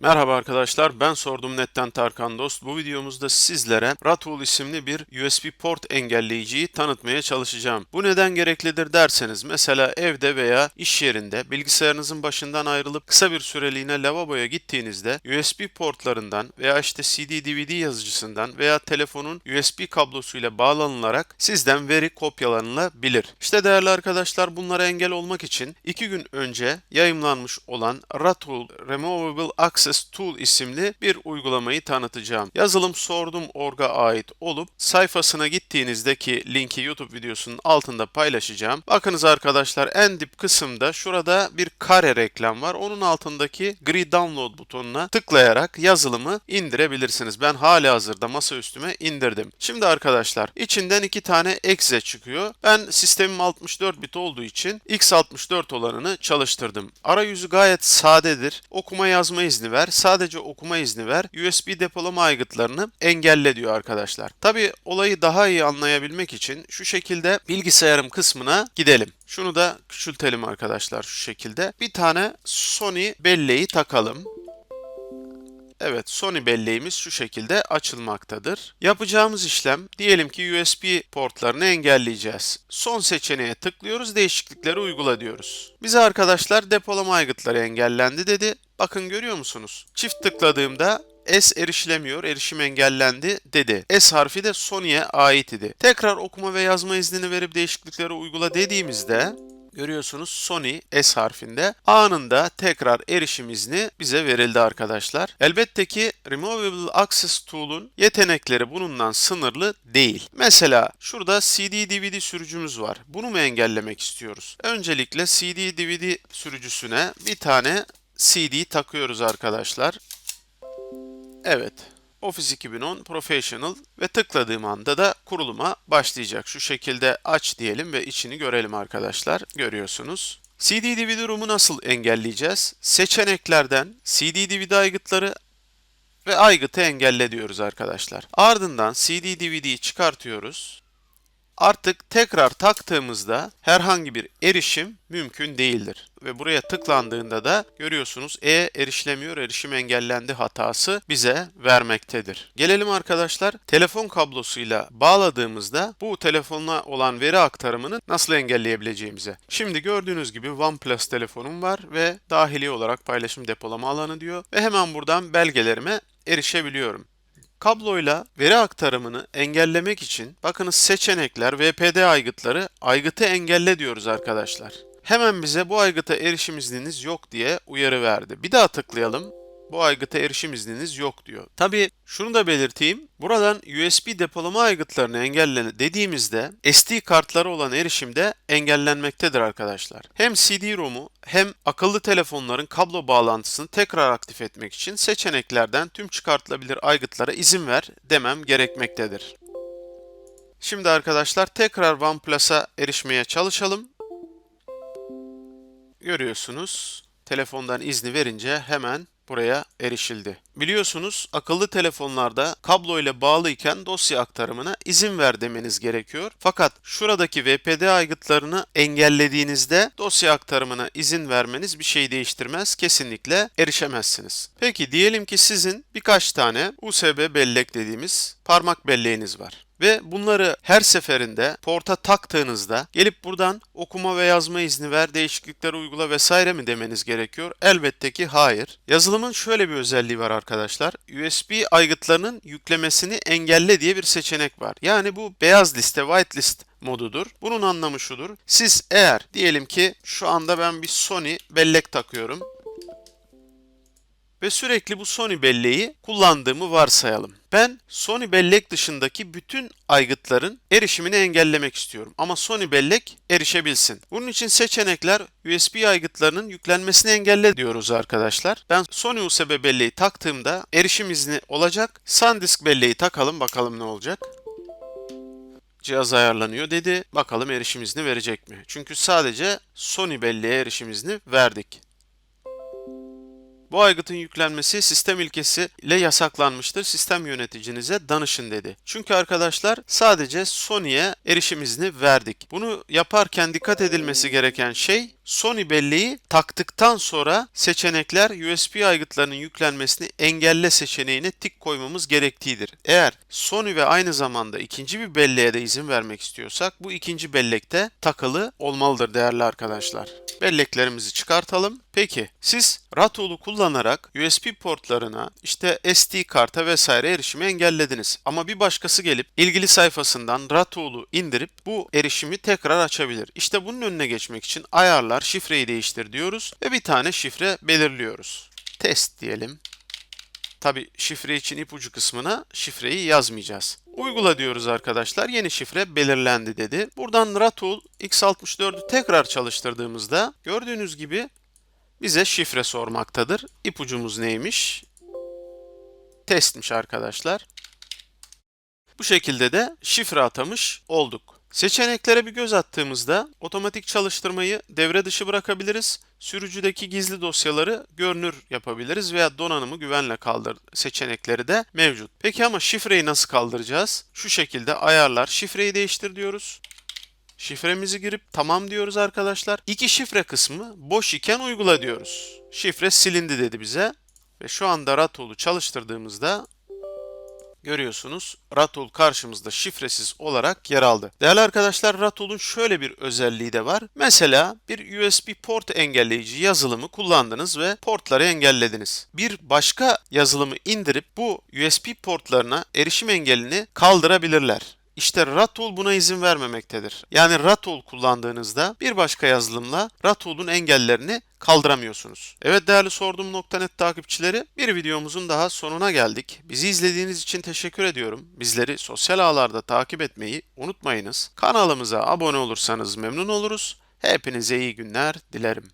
Merhaba arkadaşlar, ben Sordum Net'ten Tarkan Dost. Bu videomuzda sizlere Ratul isimli bir USB port engelleyiciyi tanıtmaya çalışacağım. Bu neden gereklidir derseniz, mesela evde veya iş yerinde bilgisayarınızın başından ayrılıp kısa bir süreliğine lavaboya gittiğinizde USB portlarından veya işte CD-DVD yazıcısından veya telefonun USB kablosuyla bağlanılarak sizden veri kopyalanılabilir. İşte değerli arkadaşlar bunlara engel olmak için 2 gün önce yayımlanmış olan Ratul Removable Access Tool isimli bir uygulamayı tanıtacağım. Yazılım sordum.org'a ait olup sayfasına gittiğinizdeki linki YouTube videosunun altında paylaşacağım. Bakınız arkadaşlar en dip kısımda şurada bir kare reklam var. Onun altındaki gri download butonuna tıklayarak yazılımı indirebilirsiniz. Ben hali hazırda masa üstüme indirdim. Şimdi arkadaşlar içinden iki tane exe çıkıyor. Ben sistemim 64 bit olduğu için x64 olanını çalıştırdım. Arayüzü gayet sadedir. Okuma yazma izni ver. Sadece okuma izni ver. USB depolama aygıtlarını engelle diyor arkadaşlar. Tabi olayı daha iyi anlayabilmek için şu şekilde bilgisayarım kısmına gidelim. Şunu da küçültelim arkadaşlar şu şekilde. Bir tane Sony belleği takalım. Evet, Sony belleğimiz şu şekilde açılmaktadır. Yapacağımız işlem, diyelim ki USB portlarını engelleyeceğiz. Son seçeneğe tıklıyoruz, değişiklikleri uygula diyoruz. Bize arkadaşlar depolama aygıtları engellendi dedi. Bakın görüyor musunuz? Çift tıkladığımda S erişilemiyor, erişim engellendi dedi. S harfi de Sony'ye ait idi. Tekrar okuma ve yazma iznini verip değişiklikleri uygula dediğimizde Görüyorsunuz Sony S harfinde anında tekrar erişim izni bize verildi arkadaşlar. Elbette ki Removable Access Tool'un yetenekleri bunundan sınırlı değil. Mesela şurada CD-DVD sürücümüz var. Bunu mu engellemek istiyoruz? Öncelikle CD-DVD sürücüsüne bir tane CD takıyoruz arkadaşlar. Evet. Office 2010 Professional ve tıkladığım anda da kuruluma başlayacak. Şu şekilde aç diyelim ve içini görelim arkadaşlar. Görüyorsunuz. CD-DVD ROM'u nasıl engelleyeceğiz? Seçeneklerden CD-DVD aygıtları ve aygıtı engelle diyoruz arkadaşlar. Ardından CD-DVD'yi çıkartıyoruz artık tekrar taktığımızda herhangi bir erişim mümkün değildir. Ve buraya tıklandığında da görüyorsunuz e erişilemiyor, erişim engellendi hatası bize vermektedir. Gelelim arkadaşlar telefon kablosuyla bağladığımızda bu telefonla olan veri aktarımını nasıl engelleyebileceğimize. Şimdi gördüğünüz gibi OnePlus telefonum var ve dahili olarak paylaşım depolama alanı diyor ve hemen buradan belgelerime erişebiliyorum. Kabloyla veri aktarımını engellemek için bakınız seçenekler VPD aygıtları aygıtı engelle diyoruz arkadaşlar. Hemen bize bu aygıta erişim izniniz yok diye uyarı verdi. Bir daha tıklayalım bu aygıta erişim izniniz yok diyor. Tabi şunu da belirteyim. Buradan USB depolama aygıtlarını engelle dediğimizde SD kartları olan erişim de engellenmektedir arkadaşlar. Hem CD-ROM'u hem akıllı telefonların kablo bağlantısını tekrar aktif etmek için seçeneklerden tüm çıkartılabilir aygıtlara izin ver demem gerekmektedir. Şimdi arkadaşlar tekrar OnePlus'a erişmeye çalışalım. Görüyorsunuz telefondan izni verince hemen buraya erişildi. Biliyorsunuz akıllı telefonlarda kablo ile bağlı iken dosya aktarımına izin ver demeniz gerekiyor. Fakat şuradaki VPD aygıtlarını engellediğinizde dosya aktarımına izin vermeniz bir şey değiştirmez. Kesinlikle erişemezsiniz. Peki diyelim ki sizin birkaç tane USB bellek dediğimiz parmak belleğiniz var ve bunları her seferinde porta taktığınızda gelip buradan okuma ve yazma izni ver, değişiklikleri uygula vesaire mi demeniz gerekiyor? Elbette ki hayır. Yazılımın şöyle bir özelliği var arkadaşlar. USB aygıtlarının yüklemesini engelle diye bir seçenek var. Yani bu beyaz liste, whitelist modudur. Bunun anlamı şudur. Siz eğer diyelim ki şu anda ben bir Sony bellek takıyorum ve sürekli bu Sony belleği kullandığımı varsayalım. Ben Sony bellek dışındaki bütün aygıtların erişimini engellemek istiyorum ama Sony bellek erişebilsin. Bunun için seçenekler USB aygıtlarının yüklenmesini engelle diyoruz arkadaşlar. Ben Sony USB belleği taktığımda erişim izni olacak. SanDisk belleği takalım bakalım ne olacak cihaz ayarlanıyor dedi. Bakalım erişim izni verecek mi? Çünkü sadece Sony belleğe erişim izni verdik. Bu aygıtın yüklenmesi sistem ilkesi ile yasaklanmıştır. Sistem yöneticinize danışın dedi. Çünkü arkadaşlar sadece Sony'ye erişim izni verdik. Bunu yaparken dikkat edilmesi gereken şey Sony belleği taktıktan sonra seçenekler USB aygıtlarının yüklenmesini engelle seçeneğine tik koymamız gerektiğidir. Eğer Sony ve aynı zamanda ikinci bir belleğe de izin vermek istiyorsak bu ikinci bellekte takılı olmalıdır değerli arkadaşlar. Belleklerimizi çıkartalım. Peki siz Ratool'u kullanarak USB portlarına işte SD karta vesaire erişimi engellediniz. Ama bir başkası gelip ilgili sayfasından Ratool'u indirip bu erişimi tekrar açabilir. İşte bunun önüne geçmek için ayarlar şifreyi değiştir diyoruz ve bir tane şifre belirliyoruz. Test diyelim. Tabi şifre için ipucu kısmına şifreyi yazmayacağız. Uygula diyoruz arkadaşlar. Yeni şifre belirlendi dedi. Buradan Ratool X64'ü tekrar çalıştırdığımızda gördüğünüz gibi bize şifre sormaktadır. İpucumuz neymiş? Testmiş arkadaşlar. Bu şekilde de şifre atamış olduk. Seçeneklere bir göz attığımızda otomatik çalıştırmayı devre dışı bırakabiliriz. Sürücüdeki gizli dosyaları görünür yapabiliriz veya donanımı güvenle kaldır seçenekleri de mevcut. Peki ama şifreyi nasıl kaldıracağız? Şu şekilde ayarlar şifreyi değiştir diyoruz. Şifremizi girip tamam diyoruz arkadaşlar. İki şifre kısmı boş iken uygula diyoruz. Şifre silindi dedi bize. Ve şu anda Ratol'u çalıştırdığımızda görüyorsunuz Ratol karşımızda şifresiz olarak yer aldı. Değerli arkadaşlar Ratol'un şöyle bir özelliği de var. Mesela bir USB port engelleyici yazılımı kullandınız ve portları engellediniz. Bir başka yazılımı indirip bu USB portlarına erişim engelini kaldırabilirler. İşte Ratol buna izin vermemektedir. Yani Ratol kullandığınızda bir başka yazılımla Ratol'un engellerini kaldıramıyorsunuz. Evet değerli sordum.net takipçileri bir videomuzun daha sonuna geldik. Bizi izlediğiniz için teşekkür ediyorum. Bizleri sosyal ağlarda takip etmeyi unutmayınız. Kanalımıza abone olursanız memnun oluruz. Hepinize iyi günler dilerim.